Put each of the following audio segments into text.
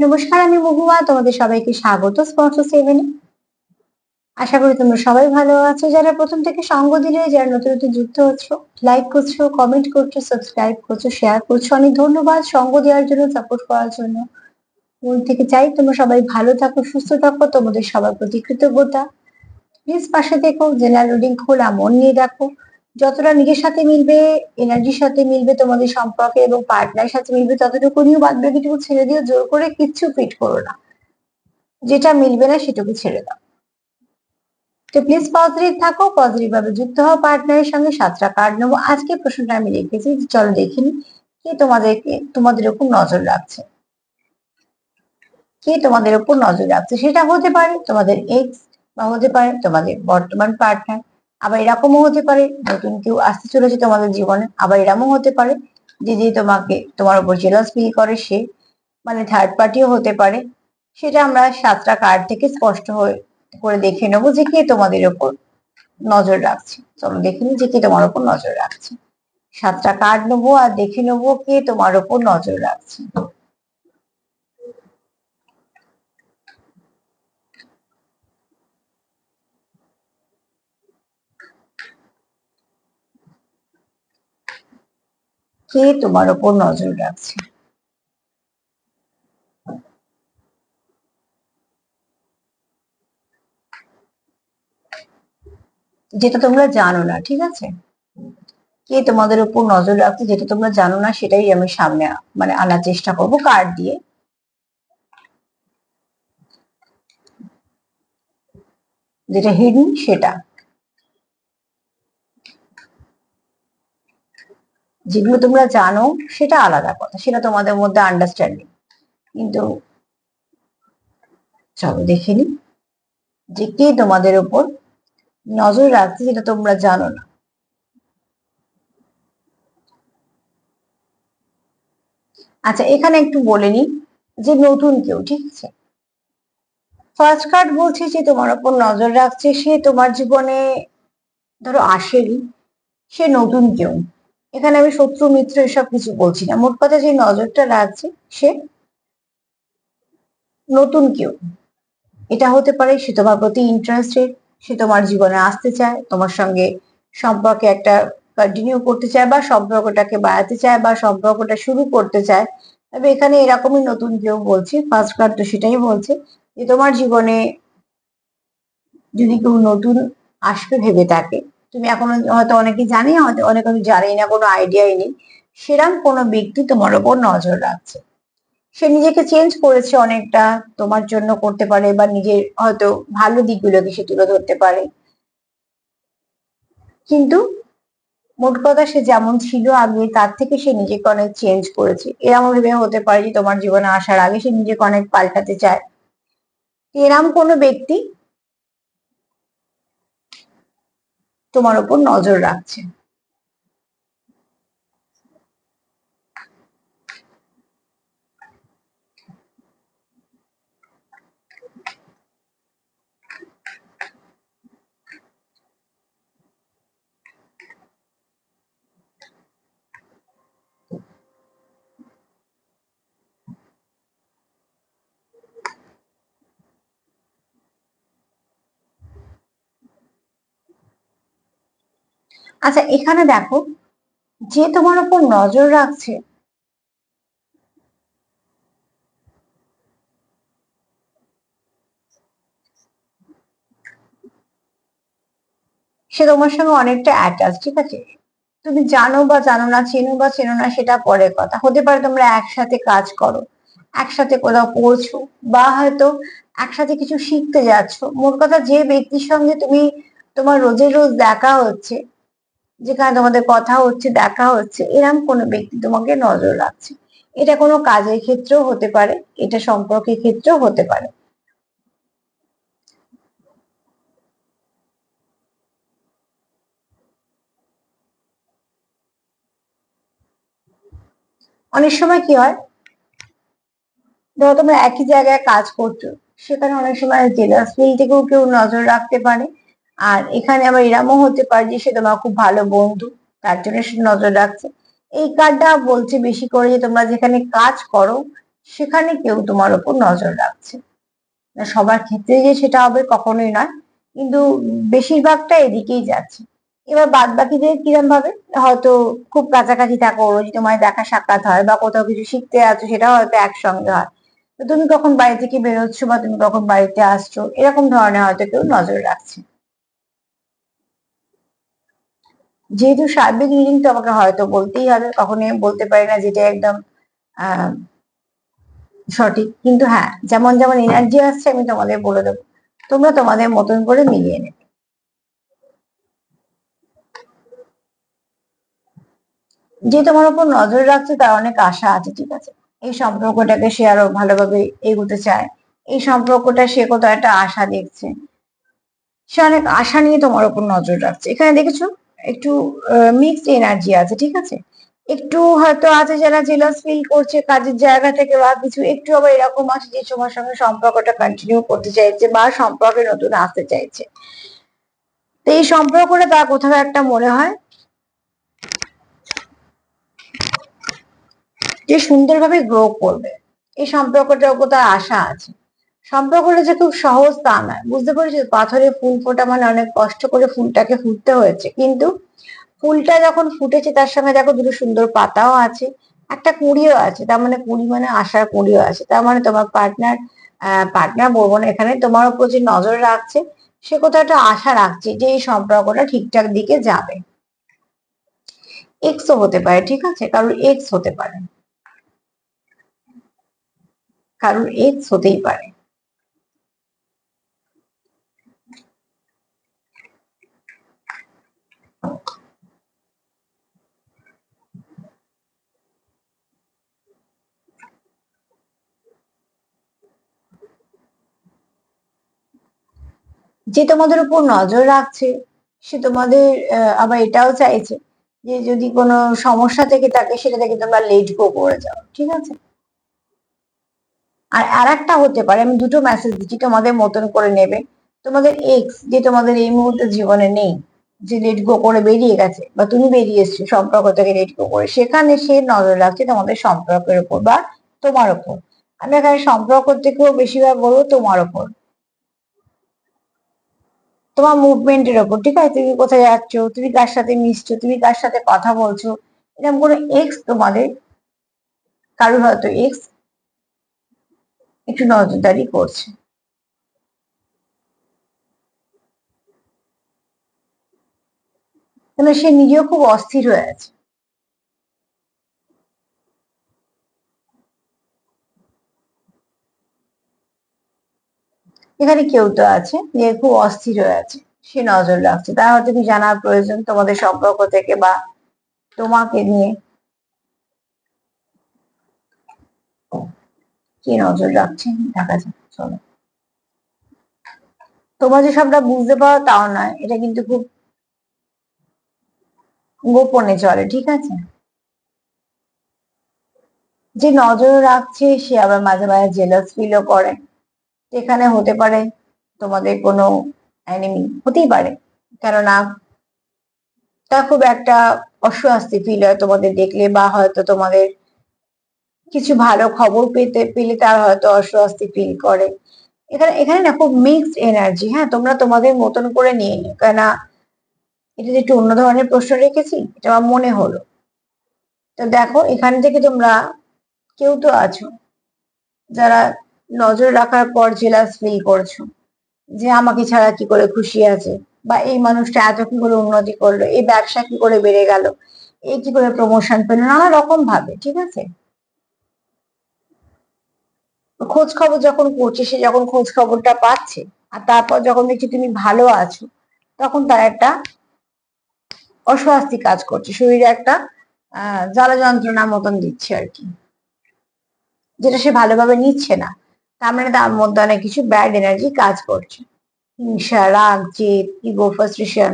নমস্কার, আমি মহুয়া। তোমাদের সবাইকে স্বাগত স্পর্শ সেভেনে আশা করি তোমরা সবাই ভালো আছো। যারা প্রথম থেকে সঙ্গ দিলে, যারা নতুন নতুন যুক্ত হচ্ছ লাইক করছ কমেন্ট করছ সাবস্ক্রাইব করছ শেয়ার করছ, অনেক ধন্যবাদ সঙ্গ দেওয়ার জন্য সাপোর্ট করার জন্য। মন থেকে চাই তোমরা সবাই ভালো থাকো, সুস্থ থাকো, তোমাদের সবার প্রতি কৃতজ্ঞতা। প্লিজ পাশে দেখো জেনারেল রিডিং খোলা মন নিয়ে দেখো। যতটা নিজের সাথে মিলবে এনার্জির সাথে মিলবে, তোমাদের সম্পর্কে এবং পার্টনারের সাথে মিলবে ততটুকু নিয়েও বাদ বাকিটুকু ছেড়ে দিও, জোর করে কিচ্ছু ফিট করো না। যেটা মিলবে না সেটুকু ছেড়ে দাও। তো প্লিজ পজিটিভ থাকো পজিটিভ ভাবে যুক্ত হও পার্টনারের সঙ্গে সাতটা কার্ড নেব। আজকে প্রশ্নটা আমি রেখেছি চলো দেখিনি কে তোমাদেরকে, তোমাদের ওপর নজর রাখছে? কে তোমাদের ওপর নজর রাখছে? সেটা হতে পারে তোমাদের এক্স বা হতে পারে তোমাদের বর্তমান পার্টনার আবার এরকমও হতে পারে, নতুন কেউ আসতে চলেছে তোমাদের জীবনে, আবার এরকমও হতে পারে যে যে তোমাকে, তোমার উপর জেলাস ফিল করে, সে মানে থার্ড পার্টিও হতে পারে, সেটা আমরা সাতটা কার্ড থেকে স্পষ্ট হয়ে করে দেখে নেব যে কে তোমাদের উপর নজর রাখছে। চলো দেখে নিই যে কে তোমার উপর নজর রাখছে। সাতটা কার্ড নেব আর দেখে নেব কে তোমার উপর নজর রাখছে। কে তোমার ওপর নজর রাখছে? যেটা তোমরা জানো না, ঠিক আছে? কে তোমাদের উপর নজর রাখছে যেটা তোমরা জানো না, সেটাই আমি সামনে মানে আনার চেষ্টা করব কার্ড দিয়ে। যেটা হিডন সেটা। যেগুলো তোমরা জানো, সেটা আলাদা কথা, সেটা তোমাদের মধ্যে আন্ডারস্ট্যান্ডিং কিন্তু চলো দেখে নি যে কে তোমাদের উপর নজর রাখছে যেটা তোমরা জানো না। আচ্ছা এখানে একটু বলে নি যে নতুন কেউ, ঠিক আছে? ফার্স্ট কার্ড বলছে যে তোমার উপর নজর রাখছে, সে তোমার জীবনে ধরো আসেনি, সে নতুন কেউ। এখানে আমি শত্রু, মিত্র এসব কিছু বলছি না। মোট কথা যে নজরটা রাখছে সে নতুন কেউ। এটা হতে পারে সে তোমার প্রতি ইন্টারেস্টেড সে তোমার জীবনে আসতে চায়, তোমার সঙ্গে সম্পর্কে একটা কন্টিনিউ করতে চায় বা সম্পর্কটাকে বাড়াতে চায় বা সম্পর্কটা শুরু করতে চায়। তবে এখানে এরকমই নতুন কেউ বলছে ফার্স্ট কার্ড তো সেটাই বলছে যে তোমার জীবনে যদি কেউ নতুন আসবে, ভেবে থাকে তুমি এখনও হয়তো অনেকে জানি, হয়তো অনেক আমি জানি না, কোনো আইডিয়াই নেই। সেরাম কোনো ব্যক্তি তোমার ওপর নজর রাখছে। সে নিজেকে চেঞ্জ করেছে অনেকটা, তোমার জন্য করতে পারে বা নিজের হয়তো ভালো দিকগুলোকে সে তুলে ধরতে পারে। কিন্তু মোট কথা সে যেমন ছিল আগে, তার থেকে সে নিজেকে অনেক চেঞ্জ করেছে। এরম ভেবে হতে পারে যে তোমার জীবনে আসার আগে সে নিজেকে অনেক পাল্টাতে চায়। এরম কোনো ব্যক্তি তোমার ওপর নজর রাখছে। আচ্ছা এখানে দেখো, যে তোমার উপর নজর রাখছে, সে তোমার সঙ্গে অনেকটা অ্যাটাচ ঠিক আছে? তুমি জানো বা জানো না, চেনো বা চেনো না, সেটা পরের কথা। হতে পারে তোমরা একসাথে কাজ করো, একসাথে কোথাও পড়ছো, বা হয়তো একসাথে কিছু শিখতে যাচ্ছ। মোট কথা যে ব্যক্তির সঙ্গে তুমি তোমার রোজের রোজ দেখা হচ্ছে যেখানে তোমাদের কথা হচ্ছে, দেখা হচ্ছে, এরম কোনো ব্যক্তি তোমাকে নজর রাখছে। এটা কোনো কাজের ক্ষেত্রেও হতে পারে, এটা সম্পর্কের ক্ষেত্রেও হতে পারে। অনেক সময় কি হয়, ধরো তোমরা একই জায়গায় কাজ করছ, সেখানে অনেক সময় জেলাস ফিল থেকেও কেউ নজর রাখতে পারে। আর এখানে আবার এরমও হতে পারে যে সে তোমার খুব ভালো বন্ধু, তার জন্য সে নজর রাখছে। এই কার্ডটা বলছে বেশি করে যে তোমরা যেখানে কাজ করো, সেখানে কেউ তোমার উপর নজর রাখছে। সবার ক্ষেত্রে যে সেটা হবে কখনোই নয়, কিন্তু বেশিরভাগটা এদিকেই যাচ্ছে। এবার বাদ বাকিদের কিরম ভাবে? হয়তো খুব কাছাকাছি থাকো রোজ তোমার দেখা সাক্ষাৎ হয় বা কোথাও কিছু শিখতে আছো সেটাও হয়তো একসঙ্গে হয়। তো তুমি কখন বাড়ি থেকে বেরোচ্ছ বা তুমি কখন বাড়িতে আসছো, এরকম ধরনের হয়তো কেউ নজর রাখছে। যেহেতু সার্বিক রিডিং তো আমাকে হয়তো বলতেই হবে, কখনোই বলতে পারি না যেটা একদম সঠিক। কিন্তু হ্যাঁ যেমন যেমন এনার্জি আসছে, আমি তোমাদের বলে দেবো। তোমরা তোমাদের মতন করে মিলিয়ে নেবে। যে তোমার উপর নজর রাখছে, তার অনেক আশা আছে, ঠিক আছে? এই সম্পর্কটাকে সে আরও ভালোভাবে এগোতে চায়। এই সম্পর্কটা সে কোথাও একটা আশা দেখছে। সে অনেক আশা নিয়ে তোমার উপর নজর রাখছে। এখানে দেখেছ? একটু মিক্সড এনার্জি আছে, ঠিক আছে? একটু হয়তো আছে যারা জেলাস ফিল করছে কাজের জায়গা থেকে বা কিছু, একটু আবার এরকম আছে যে তোমার সঙ্গে সম্পর্কটা কন্টিনিউ করতে চাইছে বা সম্পর্কে নতুন আসতে চাইছে। তো এই সম্পর্কটা তার কোথাও একটা মনে হয়? যে সুন্দরভাবে গ্রো করবে। এই সম্পর্কটার উপর তার আশা আছে। সম্পর্কটা যে খুব সহজ তা নয়। বুঝতে পারছি? পাথরে ফুল ফোটা মানে অনেক কষ্ট করে ফুলটাকে ফুটতে হয়েছে। কিন্তু ফুলটা যখন ফুটেছে, তার সঙ্গে দেখো দুটো সুন্দর পাতাও আছে, একটা কুঁড়িও আছে। তার মানে কুঁড়ি মানে আশার কুঁড়িও আছে। তার মানে তোমার পার্টনার পার্টনার বলব না এখানে, তোমার উপর যে নজর রাখছে, সে কোথাও একটা আশা রাখছে যে এই সম্পর্কটা ঠিকঠাক দিকে যাবে। এক্সও হতে পারে, ঠিক আছে? কারোর এক্স হতে পারে। কারোর এক্স হতেই পারে। যে তোমাদের উপর নজর রাখছে, সে তোমাদের আবার এটাও চাইছে যে যদি কোনো সমস্যা থেকে থাকে, সেটা থেকে তোমরা লেট গো করে যাও, ঠিক আছে? আর আর একটা হতে পারে, আমি দুটো মেসেজ দিচ্ছি তোমাদের মতন করে নেবে। তোমাদের এক্স যে তোমাদের এই মুহূর্তে জীবনে নেই, যে লেট গো করে বেরিয়ে গেছে, বা তুমি বেরিয়ে এসছো, সম্পর্ক থেকে লেট গো করে, সেখানে সে নজর রাখছে তোমাদের সম্পর্কের উপর বা তোমার উপর। আমি এখানে সম্পর্ক থেকেও বেশিরভাগ বলব তোমার উপর। তোমার মুভমেন্টের ওপর, ঠিক আছে? তুমি কোথায় যাচ্ছ? তুমি কার সাথে মিশছো? তুমি কার সাথে কথা বলছো? এরকম কোনো এক্স তোমাদের। কারোর হয়তো এক্স একটু নজরদারি করছে। তাহলে সে নিজেও খুব অস্থির হয়ে আছে। এখানে কেউ তো আছে, যে খুব অস্থির হয়ে আছে, সে নজর রাখছে। তার হয়তো কি জানার প্রয়োজন তোমাদের সম্পর্ক থেকে বা তোমাকে নিয়ে? কি নজর রাখছে? দেখা যাক, চলো। তোমার যে সবটা বুঝতে পারো তাও নয়, এটা কিন্তু খুব গোপনে চলে, ঠিক আছে? যে নজর রাখছে, সে আবার মাঝে মাঝে জেলাস ফিলও করে। এখানে হতে পারে তোমাদের কোনো অ্যানিমি হতেই পারে। কেননা তা খুব একটা অস্বস্তি ফিল হয় তোমাদের দেখলে বা হয়তো তোমাদের কিছু ভালো খবর পেতে, পেলে তার হয়তো অস্বস্তি ফিল করে। এখানে এখানে না খুব মিক্সড এনার্জি হ্যাঁ তোমরা তোমাদের মতন করে নিয়ে নিও। কেননা এটা যে একটু অন্য ধরনের প্রশ্ন রেখেছি, এটা আমার মনে হলো। তো দেখো, এখান থেকে তোমরা কেউ তো আছো, যারা নজর রাখার পর জেলাস ফিল করছ যে আমাকে ছাড়া কি করে খুশি আছে? বা এই মানুষটা এত কি করে উন্নতি করল? এই ব্যবসা কি করে বেড়ে গেল? এই কি করে প্রমোশন পেল? নানা রকম ভাবে, ঠিক আছে? খোঁজ খবর যখন করছে, সে যখন খোঁজ খবরটা পাচ্ছে, আর তারপর যখন দেখছি তুমি ভালো আছো, তখন তার একটা অস্বস্তি কাজ করছে। শরীরে একটা, আহ, জ্বালা যন্ত্রণার মতন দিচ্ছে আর কি। যেটা সে ভালোভাবে নিচ্ছে না। তার মানে তার মধ্যে অনেক কিছু ব্যাড এনার্জি কাজ করছে। হিংসা রাগ, জেদ ইগো ফ্রাস্ট্রেশন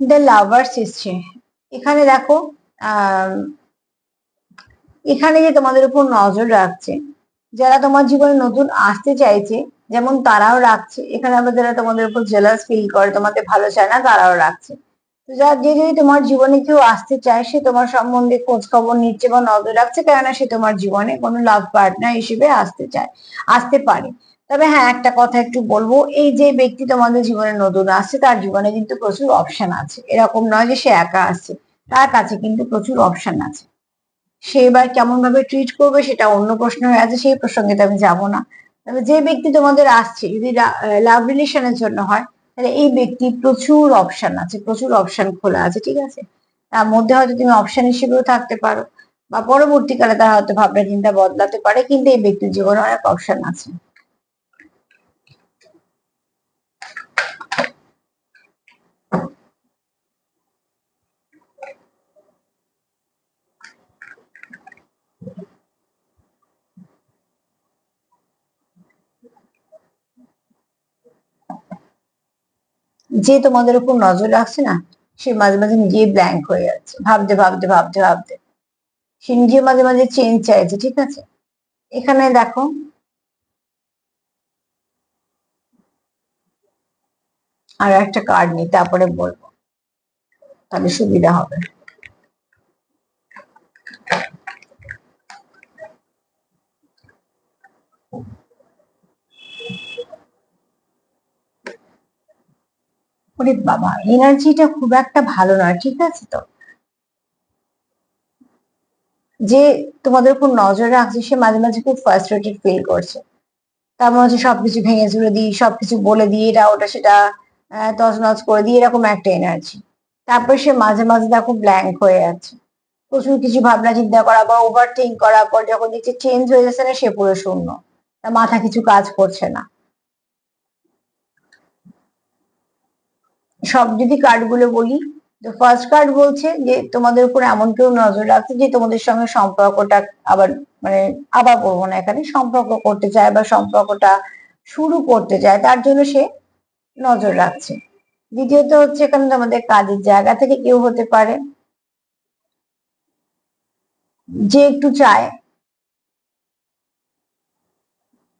দ্য লাভার্স এসছে এখানে দেখো এখানে যে তোমাদের উপর নজর রাখছে, যারা তোমার জীবনে নতুন আসতে চাইছে, যেমন তারাও রাখছে। এখানে আবার যারা তোমাদের উপর জেলাস ফিল করে তোমাদের ভালো চায় না, তারাও রাখছে। তো যার যে যদি তোমার জীবনে কেউ আসতে চায়, সে তোমার সম্বন্ধে খোঁজ খবর নিচ্ছে বা নজর রাখছে, কেননা সে তোমার জীবনে কোনো লাভ পার্টনার হিসেবে আসতে চায়, আসতে পারে। তবে হ্যাঁ একটা কথা একটু বলব, এই যে ব্যক্তি তোমাদের জীবনে নতুন আসছে, তার জীবনে কিন্তু প্রচুর অপশন আছে। এরকম নয় যে সে একা আসছে, তার কাছে কিন্তু প্রচুর অপশন আছে। সে এবার কেমন ভাবে ট্রিট করবে সেটা অন্য প্রশ্ন হয়ে আছে, সেই প্রসঙ্গে তো আমি যাব না। তবে যে ব্যক্তি তোমাদের আসছে, যদি লাভ রিলেশনের জন্য হয়, তাহলে এই ব্যক্তি প্রচুর অপশন আছে, প্রচুর অপশন খোলা আছে, ঠিক আছে? তার মধ্যে হয়তো তুমি অপশন হিসেবেও থাকতে পারো, বা পরবর্তীকালে তারা হয়তো ভাবনা চিন্তা বদলাতে পারে, কিন্তু এই ব্যক্তির জীবনে অনেক অপশন আছে। যে তোমাদের উপর নজর রাখছে না, সে মাঝে মাঝে নিজেই ব্ল্যাঙ্ক হয়ে যাচ্ছে। ভাবতে ভাবতে ভাবতে ভাবতে। সে নিজে মাঝে মাঝে চেঞ্জ চাইছে, ঠিক আছে? এখানে দেখো, আর একটা কার্ড নিই, তারপরে বলব। তাহলে সুবিধা হবে। ওরে বাবা, এনার্জিটা খুব একটা ভালো নয়, ঠিক আছে তো? যে তোমাদের উপর নজর রাখছে, সে মাঝে মাঝে খুব ফার্স্ট্রেটেড ফিল করছে। তার মনে হচ্ছে সবকিছু ভেঙে চুরে দিই, সবকিছু বলে দিই, এটা, ওটা, সেটা তছনছ করে দিই, এরকম একটা এনার্জি তারপর সে মাঝে মাঝে দেখো ব্ল্যাঙ্ক হয়ে যাচ্ছে। প্রচুর কিছু ভাবনা চিন্তা করা বা ওভার থিঙ্ক করার পর যখন দেখছে চেঞ্জ হয়ে যাচ্ছে না, সে পুরো শূন্য। তার মাথা কিছু কাজ করছে না। সব যদি কার্ডগুলো বলি তো ফার্স্ট কার্ড বলছে যে তোমাদের উপর এমন কেউ নজর রাখছে যে তোমাদের সঙ্গে সম্পর্কটা আবার মানে আবার বলব না এখানে, সম্পর্ক করতে চায় বা সম্পর্কটা শুরু করতে চায়, তার জন্য সে নজর রাখছে। দ্বিতীয়ত হচ্ছে এখানে তোমাদের কাজের জায়গা থেকে কেউ হতে পারে, যে একটু চায়,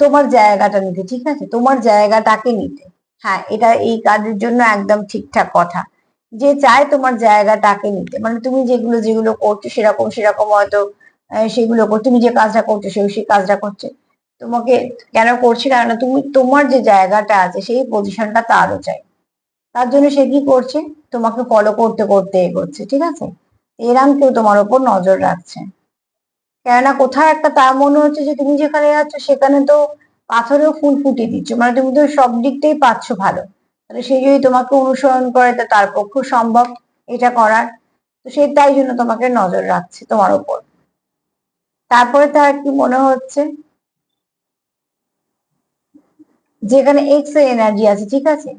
তোমার জায়গাটা নিতে, ঠিক আছে? তোমার জায়গাটাকে নিতে। হ্যাঁ এটা এই কাজের জন্য একদম ঠিকঠাক কথা। যে চায় তোমার জায়গা তাকে নিতে। মানে তুমি যেগুলো যেগুলো করছ সেরকম সেরকম হয়তো সেগুলো তুমি যে কাজটা করছ সেই সেই কাজটা করছে। তোমাকে কেন করছে কেন তুমি, তোমার যে জায়গাটা আছে সেই পজিশনটা তারও চাই। তার জন্য সে কি করছে? তোমাকে ফলো করতে করতে এগোচ্ছে, ঠিক আছে? এরাম কেউ তোমার উপর নজর রাখছে। কেননা কোথায় একটা তার মনে হচ্ছে যে তুমি যেখানে যাচ্ছ সেখানে তো পাথরেও ফুল ফুটিয়ে দিচ্ছ। মানে তুমি তো সব দিকটাই পাচ্ছ ভালো। তাহলে সে যদি তোমাকে অনুসরণ করে, তা তার পক্ষে সম্ভব এটা করার। তো সে তাই জন্য তোমাকে নজর রাখছে তোমার উপর তারপরে তার কি মনে হচ্ছে? যেখানে এক্সের এনার্জি আছে, ঠিক আছে?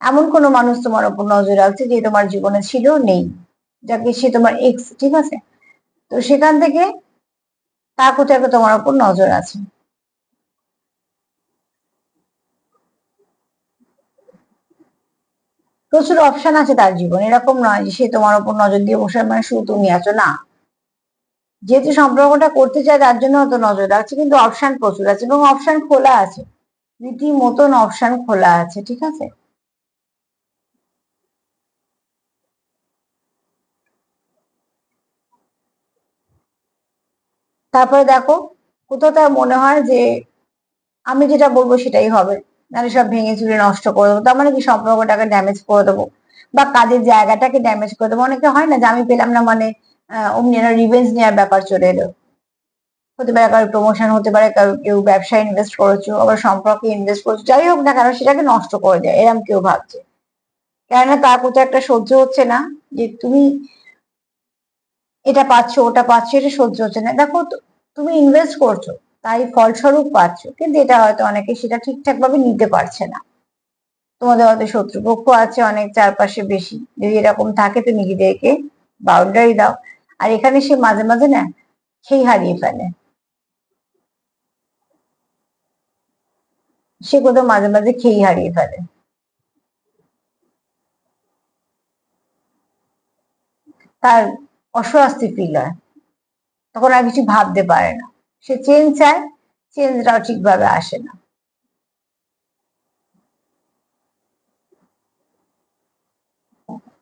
এমন কোন মানুষ তোমার উপর নজর রাখছে যে তোমার জীবনে ছিল, নেই। যাকে সে তোমার এক্স ঠিক আছে? তো সেখান থেকে তার কোথাও তোমার উপর নজর আছে। প্রচুর অপশন আছে তার জীবন, এরকম নয় যে সে তোমার উপর নজর দিয়ে বসে মানে শুধু তুমি আছো, না। যেহেতু সম্পর্কটা করতে চায় তার জন্য হয়তো নজর রাখছে, কিন্তু অপশন প্রচুর আছে এবং অপশন খোলা আছে। রীতি মতন অপশন খোলা আছে, ঠিক আছে? তারপরে দেখো, কোথাও তার মনে হয় যে, আমি যেটা বলব সেটাই হবে। নাহলে সব ভেঙে চুরে নষ্ট করে দেবো। তার মানে কি সম্পর্কটাকে ড্যামেজ করে দেবো? বা কাজের জায়গাটাকে ড্যামেজ করে দেবো? অনেকে হয় না যে আমি পেলাম না মানে অমনি একটা রিভেঞ্জ নেওয়ার ব্যাপার চলে এলো। হতে পারে কারোর প্রমোশন হতে পারে কারও কেউ ব্যবসায় ইনভেস্ট করেছ, আবার সম্পর্কে ইনভেস্ট করেছ, যাই হোক না কেন সেটাকে নষ্ট করে দেয়, এরম কেউ ভাবছে। কেননা তার কোথাও একটা সহ্য হচ্ছে না, যে তুমি এটা পাচ্ছ, ওটা পাচ্ছ, এটা সহ্য হচ্ছে না। দেখো তুমি ইনভেস্ট করছ তাই ফলস্বরূপ পাচ্ছ। কিন্তু এটা হয়তো অনেকে সেটা ঠিকঠাক ভাবে নিতে পারছে না। তোমাদের হয়তো শত্রুপক্ষ আছে অনেক চারপাশে বেশি। যদি এরকম থাকে তো নিজেদেরকে বাউন্ডারি দাও। আর এখানে সে মাঝে মাঝে না খেই হারিয়ে ফেলে। সে কোথাও মাঝে মাঝে খেই হারিয়ে ফেলে। তার অস্বস্তি ফিল হয়। তখন আর কিছু ভাবতে পারে না। সে চেঞ্জ চায় চেঞ্জটাও ঠিকভাবে আসে না।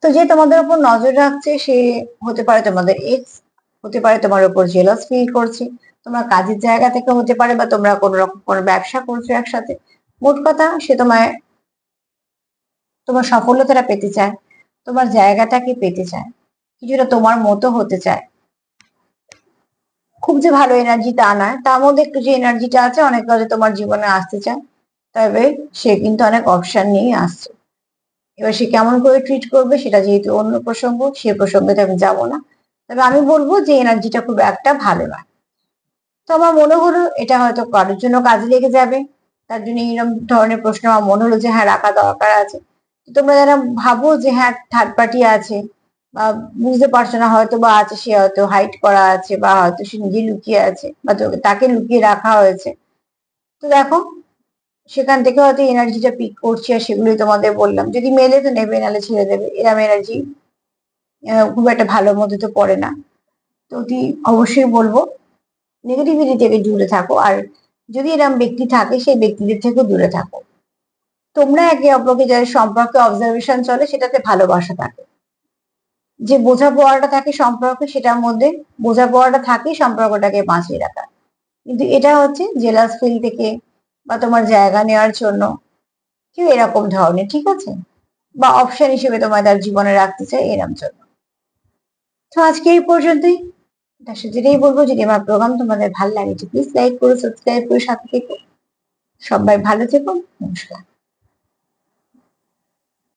তো যে তোমাদের উপর নজর রাখছে, সে হতে পারে তোমাদের এক্স হতে পারে তোমার উপর জেলাস ফিল করছে। তোমার কাজের জায়গা থেকে হতে পারে বা তোমরা কোনো রকম কোনো ব্যবসা করছ একসাথে। মোট কথা, সে তোমায়, তোমার সফলতাটা পেতে চায়, তোমার জায়গাটাকে পেতে চায়, কিছুটা তোমার মতো হতে চায়। খুব যে ভালো এনার্জি তা নয়। তার মধ্যে একটু যে এনার্জিটা আছে, অনেক কাজে তোমার জীবনে আসতে চায়। তবে সে কিন্তু অনেক অপশন নিয়ে আসছে। এবার সে কেমন করে ট্রিট করবে, সেটা যেহেতু অন্য প্রসঙ্গ, সে প্রসঙ্গে তো আমি যাব না। তবে আমি বলব যে এনার্জিটা খুব একটা ভালো নয়। তো আমার মনে হলো এটা হয়তো কারোর জন্য কাজে লেগে যাবে। তার জন্য এরকম ধরনের প্রশ্ন আমার মনে হলো যে হ্যাঁ রাখা দরকার আছে। তোমরা যারা ভাবো যে হ্যাঁ থার্ড পার্টি আছে বুঝতে পারছ না হয়তো বা আছে, সে হয়তো হাইট করা আছে বা হয়তো সে নিজে লুকিয়ে আছে বা তোকে- লুকিয়ে রাখা হয়েছে। তো দেখো, সেখান থেকে হয়তো এনার্জিটা পিক করছি আর সেগুলোই তোমাদের বললাম। যদি মেলে তো নেবে, নাহলে ছেড়ে দেবে। এরম এনার্জি খুব একটা ভালো মধ্যে তো পড়ে না। তো অতি অবশ্যই বলব নেগেটিভিটি থেকে দূরে থাকো। আর যদি এরম ব্যক্তি থাকে, সেই ব্যক্তিদের থেকেও দূরে থাকো। তোমরা একে অপরকে, যাদের সম্পর্কে অবজারভেশন চলে, সেটাতে ভালোবাসা থাকে। যে বোঝাপড়াটা থাকে সম্পর্কে, সেটার মধ্যে বোঝাপড়াটা থাকে সম্পর্কটাকে বাঁচিয়ে রাখা। কিন্তু এটা হচ্ছে জেলাস ফিল থেকে বা তোমার জায়গা নেওয়ার জন্য কেউ এরকম ধরনের, ঠিক আছে? বা অপশন হিসেবে তোমার তার জীবনে রাখতে চাই এরম জন্য। তো আজকে এই পর্যন্তই। তার সাথে এটাই বলব, যদি আমার প্রোগ্রাম তোমাদের ভালো লাগে প্লিজ লাইক করো সাবস্ক্রাইব করে সাথে থেকো। সবাই ভালো থেকো, নমস্কার।